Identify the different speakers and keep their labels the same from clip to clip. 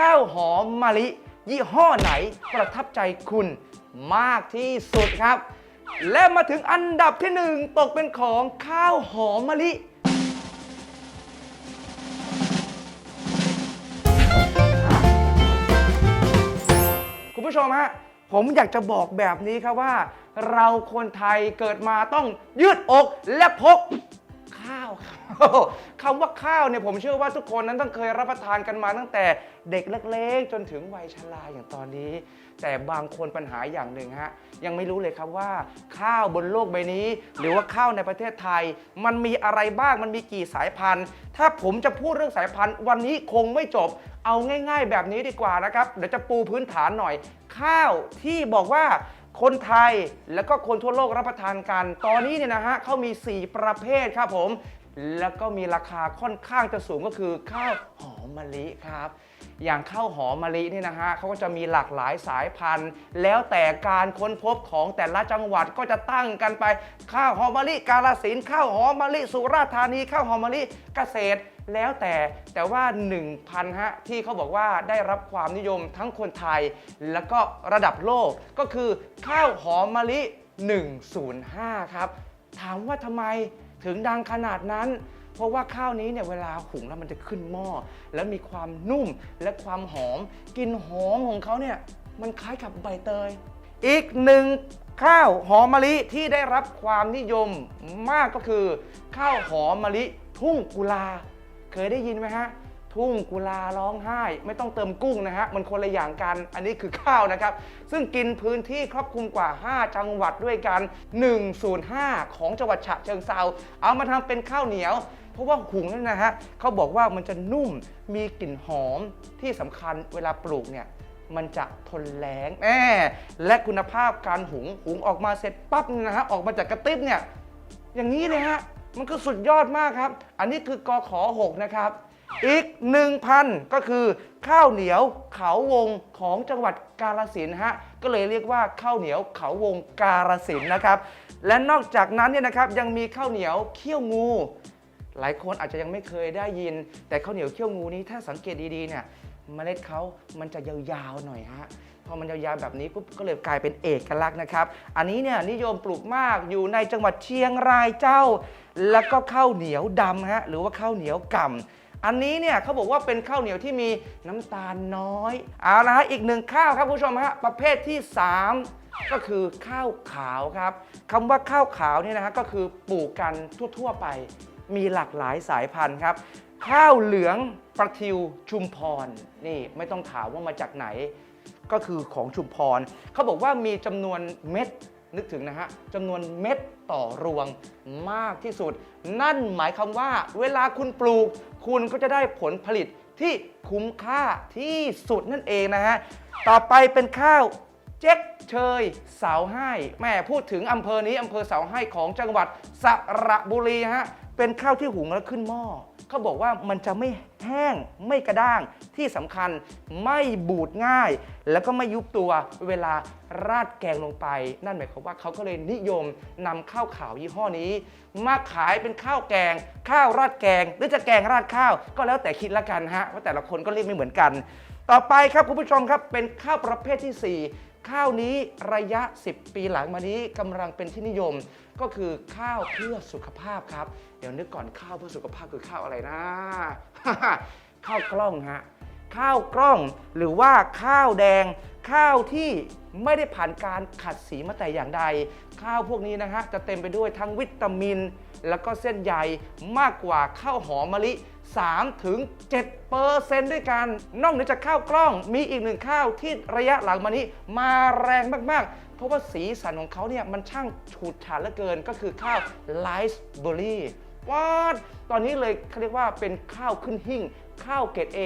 Speaker 1: ข้าวหอมมะลิ ยี่ห้อไหนประทับใจคุณมากที่สุดครับ และมาถึงอันดับที่หนึ่งตกเป็นของข้าวหอมมะลิคุณผู้ชมฮะผมอยากจะบอกแบบนี้ครับว่า เราคนไทยเกิดมาต้องยืดอกและพก ข้าว คำว่าข้าวเนี่ยผมเชื่อว่าทุกคนนั้นต้องเคยรับประทานกันมาตั้งแต่เด็กเล็กๆ จนถึงวัยชราอย่างตอนนี้ แต่บางคนปัญหาอย่างหนึ่งฮะยังไม่รู้เลยครับว่า ข้าวบนโลกใบนี้ หรือว่าข้าวในประเทศไทย มันมีอะไรบ้างมันมีกี่สายพันธุ์ ถ้าผมจะพูดเรื่องสายพันธุ์ วันนี้คงไม่จบ เอาง่าย ๆ แบบนี้ดีกว่านะครับเดี๋ยวจะปูพื้นฐานหน่อย ข้าวที่บอกว่า คนไทยแล้วก็คนทั่วโลกรับประทานกัน ตอนนี้เนี่ยนะฮะเขามี 4 ประเภทครับผม แล้วก็มีราคาค่อนข้างจะสูงก็คือข้าวหอมมะลิครับ อย่างข้าวหอมมะลิเนี่ยนะฮะเขาก็จะมีหลากหลายสายพันธุ์ แล้วแต่การค้นพบของแต่ละจังหวัดก็จะตั้งกันไป ข้าวหอมมะลิกาลสินข้าวหอมมะลิสุราษฎร์ธานีข้าวหอมมะลิเกษตร แล้วแต่แต่ว่า 1,000ฮะที่เขาบอกว่าได้รับความนิยมทั้งคนไทย แล้วก็ระดับโลกก็คือข้าวหอมมะลิ 105 ครับ ถามว่าทำไมถึงดังขนาดนั้น เพราะว่าข้าวนี้เนี่ยเวลาหุงแล้วมันจะขึ้นหม้อ แล้วมีความนุ่มและความหอมกลิ่นหอมของเขาเนี่ยมันคล้ายกับใบเตย อีกหนึ่งข้าวหอมมะลิที่ได้รับความนิยมมากก็คือ ข้าวหอมมะลิทุ่งกุลา เคยได้ยินไหมฮะ ทุ่งกุลาร้องไห้ ไม่ต้องเติมกุ้งนะฮะ มันคนละอย่างกัน อันนี้คือข้าวนะครับ ซึ่งกินพื้นที่ครอบคลุมกว่า 5 จังหวัดด้วยกัน1ส่วน5ของจังหวัดฉะเชิงเซาเอามาทำเป็นข้าวเหนียวเพราะว่าหุงนั่นนะฮะเขาบอกว่ามันจะนุ่มมีกลิ่นหอมที่สำคัญเวลาปลูกเนี่ยมันจะทนแล้งแน่และคุณภาพการหุงหุงออกมาเสร็จปั๊บนะฮะออกมาจากกระติบเนี่ยอย่างนี้เลยฮะ มันก็สุดยอดมากครับ อันนี้คือกอขอ6นะครับ อีก 1,000 ก็คือข้าวเหนียวเขาวงของจังหวัดกาฬสินธ์ฮะ ก็เลยเรียกว่าข้าวเหนียวเขาวงกาฬสินธ์นะครับ และนอกจากนั้นเนี่ยนะครับยังมีข้าวเหนียวเขี้ยวงู หลายคนอาจจะยังไม่เคยได้ยิน แต่ข้าวเหนียวเขี้ยวงูนี้ถ้าสังเกตดีๆเนี่ยเมล็ดเขามันจะยาวๆหน่อยฮะ อมันยาวๆแบบนี้ปุ๊บก็เลยกลายเป็นเอกลักษณ์นะครับ อันนี้เนี่ยนิยมปลูกมากอยู่ในจังหวัดเชียงรายเจ้า แล้วก็ข้าวเหนียวดำฮะหรือว่าข้าวเหนียวก่ำอันนี้เนี่ยเขาบอกว่าเป็นข้าวเหนียวที่มีน้ำตาลน้อยเอาละฮะอีกหนึ่งข้าวครับผู้ชมฮะประเภทที่ 3 ก็คือข้าวขาวครับคำว่าข้าวขาวเนี่ยนะฮะก็คือปลูกกันทั่วๆไป มีหลากหลายสายพันธุ์ครับ ข้าวเหลืองประทิวชุมพรนี่ไม่ต้องถามว่ามาจากไหน ก็คือของชุมพร เขาบอกว่ามีจำนวนเม็ดนึกถึงนะฮะจำนวนเม็ดต่อรวงมากที่สุด นั่นหมายความว่า เวลาคุณปลูก คุณก็จะได้ผลผลิตที่คุ้มค่าที่สุดนั่นเองนะฮะ ต่อไปเป็นข้าวเจ๊กเชยเสาให้แม่พูดถึงอำเภอนี้อำเภอเสาให้ของจังหวัดสระบุรีฮะ เป็นข้าวที่หุงแล้วขึ้นหม้อเขาบอกว่ามันจะไม่แห้งไม่กระด้างที่สำคัญไม่บูดง่าย แล้วก็ไม่ยุบตัวเวลาราดแกงลงไป นั่นหมายความว่าเขาก็เลยนิยมนำข้าวขาวยี่ห้อนี้ มาขายเป็นข้าวแกง ข้าวราดแกง หรือจะแกงราดข้าว ก็แล้วแต่คิดละกันฮะว่าแต่ละคนก็เรียกไม่เหมือนกัน ต่อไปครับคุณผู้ชมครับเป็นข้าวประเภทที่4 ข้าวนี้ระยะ 10 ปีหลังมานี้กำลังเป็นที่นิยม ก็คือข้าวเพื่อสุขภาพครับ เดี๋ยวนึกก่อนข้าวเพื่อสุขภาพคือข้าวอะไรนะ ข้าวกล้องฮะข้าวกล้องหรือว่าข้าวแดง ข้าวที่ไม่ได้ผ่านการขัดสีมาแต่อย่างใด ข้าวพวกนี้นะฮะจะเต็มไปด้วยทั้งวิตามิน แล้วก็เส้นใยมากกว่าข้าวหอมมะลิ 3ถึง7เปอร์เซนต์ด้วยกัน นอกเหนือจากข้าวกล้องมีอีกหนึ่งข้าวที่ระยะหลังมานี้มาแรงมาก ๆ เพราะว่าสีสันของเขาเนี่ยมันช่างฉูดฉาดเหลือเกินก็คือข้าวไลซ์เบอร์รี่ว้าตอนนี้เลยเขาเรียกว่าเป็นข้าวขึ้นหิ่ง ข้าวเกรด A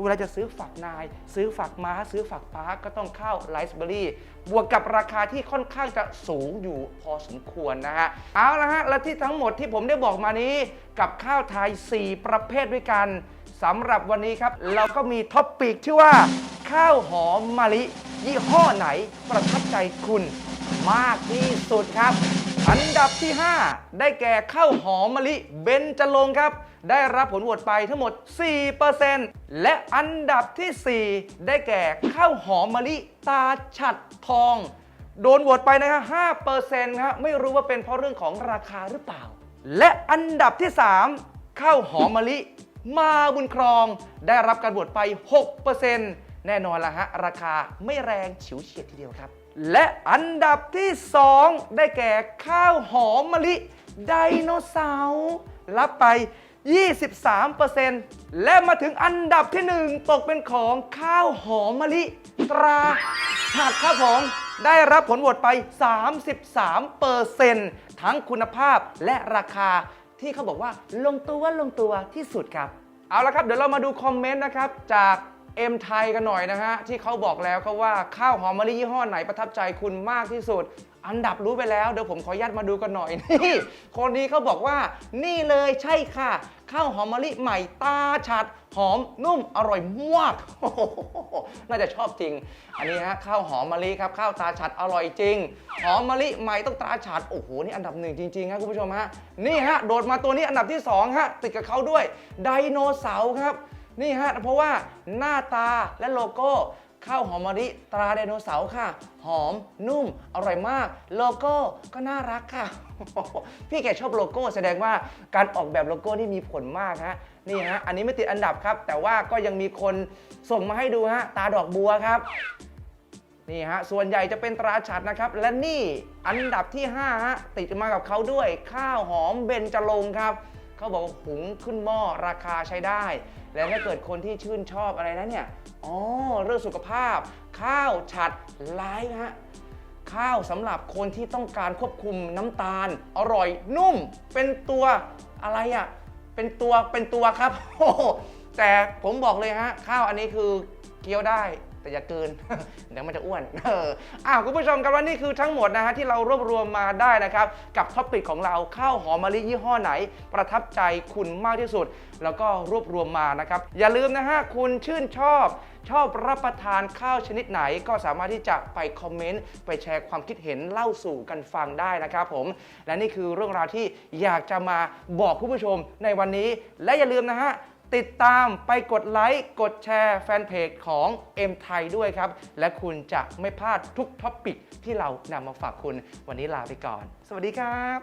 Speaker 1: เวลาจะซื้อฝักนาย ซื้อฝักม้า ซื้อฝักปาก็ต้องข้าวไรซ์เบอร์รี่บวกกับราคาที่ค่อนข้างจะสูงอยู่พอสมควรนะฮะ เอาละฮะ และที่ทั้งหมดที่ผมได้บอกมานี้กับข้าวไทย 4 ประเภทด้วยกันสำหรับวันนี้ครับ เราก็มีท็อปปิกชื่อว่า ข้าวหอมมะลิ ยี่ห้อไหนประทับใจคุณมากที่สุดครับ อันดับที่ 5 ได้แก่ข้าวหอมมะลิเบนจรงครับ ได้รับผลโหวตไปทั้งหมด 4%และอันดับทีสี่ 4 ได้แก่ข้าวหอมมะลิตาฉัดทอง โดนโหวตไปนะครับ5%ครับไม่รู้ว่าเป็นเพราะเรื่องของราคาหรือเปล่า และอันดับที่ 3 ข้าวหอมมะลิ มาบุญครอง ได้รับการโหวตไป 6%แน่นอนละฮะราคาไม่แรงฉิวเฉียดทีเดียวครับ และอันดับที่ 2 ได้แก่ข้าวหอมมะลิไดโนเสาร์รับไป 23%และมาถึงอันดับที่ 1 ตกเป็นของข้าวหอมมะลิตราฉัดครับผมได้รับผลโหวตไป 33%ทั้งคุณภาพและราคาที่เขาบอกว่าลงตัวลงตัวที่สุดครับ เอาละครับ เดี๋ยวเรามาดูคอมเมนต์นะครับ จาก เอ็มไทยกันหน่อยนะฮะ ที่เขาบอกแล้วครับว่าข้าวหอมมะลิยี่ห้อไหนประทับใจคุณมากที่สุด อันดับรู้ไปแล้วเดี๋ยวผมขออนุญาตมาดูกันหน่อยนี่คนนี้เขาบอกว่า นี่เลยใช่ค่ะ ข้าวหอมมะลิใหม่ตาฉัด หอมนุ่มอร่อยมากโอ้โหน่าจะชอบจริง อันนี้ฮะข้าวหอมมะลิครับข้าวตาฉัดอร่อยจริง หอมมะลิใหม่ต้องตาฉัดโอ้โหนี่อันดับหนึ่งจริงๆครับคุณผู้ชมฮะนี่ฮะโดดมาตัวนี้อันดับที่สองฮะติดกับเขาด้วยไดโนเสาร์ครับ นี่ฮะเพราะว่าหน้าตาและโลโก้ข้าวหอมมะลิตราไดโนเสาร์ค่ะ หอมนุ่ม อร่อยมาก โลโก้ก็น่ารักค่ะ พี่แกชอบโลโก้แสดงว่าการออกแบบโลโก้นี่มีผลมากฮะนี่ฮะอันนี้ไม่ติดอันดับครับ แต่ว่าก็ยังมีคนส่งมาให้ดูฮะตาดอกบัวครับนี่ฮะส่วนใหญ่จะเป็นตราฉัดนะครับ และนี่อันดับที่5ฮะติดมากับเขาด้วย ข้าวหอมเบญจรงครับ เขาบอกว่าหุงขึ้นหม้อราคาใช้ได้ และถ้าเกิดคนที่ชื่นชอบอะไรนะเนี่ยอ๋อเรื่องสุขภาพ ข้าวฉัดไลฟ์ฮะข้าวสำหรับคนที่ต้องการควบคุมน้ำตาล อร่อยนุ่ม เป็นตัวอะไรอะ่ะเป็นตัวเป็นตัวครับโอ้แต่ผมบอกเลยฮะข้าวอันนี้คือเคี้ยวได้ แต่อย่าเกิน เดี๋ยวมันจะอ้วนเอออ้าวคุณผู้ชมครับว่านี่คือทั้งหมดนะฮะที่เรารวบรวมมาได้นะครับกับท็อปิกของเราข้าวหอมมะลิยี่ห้อไหน ประทับใจคุณมากที่สุด แล้วก็รวบรวมมานะครับอย่าลืมนะฮะคุณชื่นชอบชอบรับประทานข้าวชนิดไหนก็สามารถที่จะไปคอมเมนต์ไปแชร์ความคิดเห็นเล่าสู่กันฟังได้นะครับผม และนี่คือเรื่องราวที่อยากจะมาบอกคุณผู้ชมในวันนี้ และอย่าลืมนะฮะ ติดตามไปกดไลค์กดแชร์แฟนเพจของ M ไทยด้วยครับ และคุณจะไม่พลาดทุกท็อปิกที่เรานำมาฝากคุณ วันนี้ลาไปก่อน สวัสดีครับ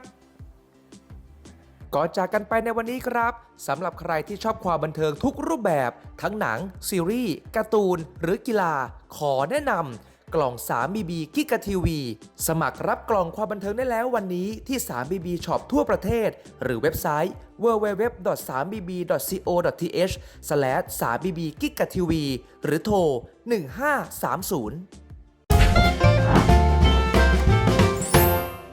Speaker 2: ก่อนจากกันไปในวันนี้ครับสำหรับใครที่ชอบความบันเทิงทุกรูปแบบ ทั้งหนัง ซีรีส์การ์ตูน หรือกีฬา ขอแนะนำ กล่อง 3BB กิกะทีวี สมัครรับกล่องความบันเทิงได้แล้ววันนี้ที่ 3BB Shop ทั่วประเทศ หรือเว็บไซต์ www.3bb.co.th/3BB กิกะทีวีหรือโทร 1530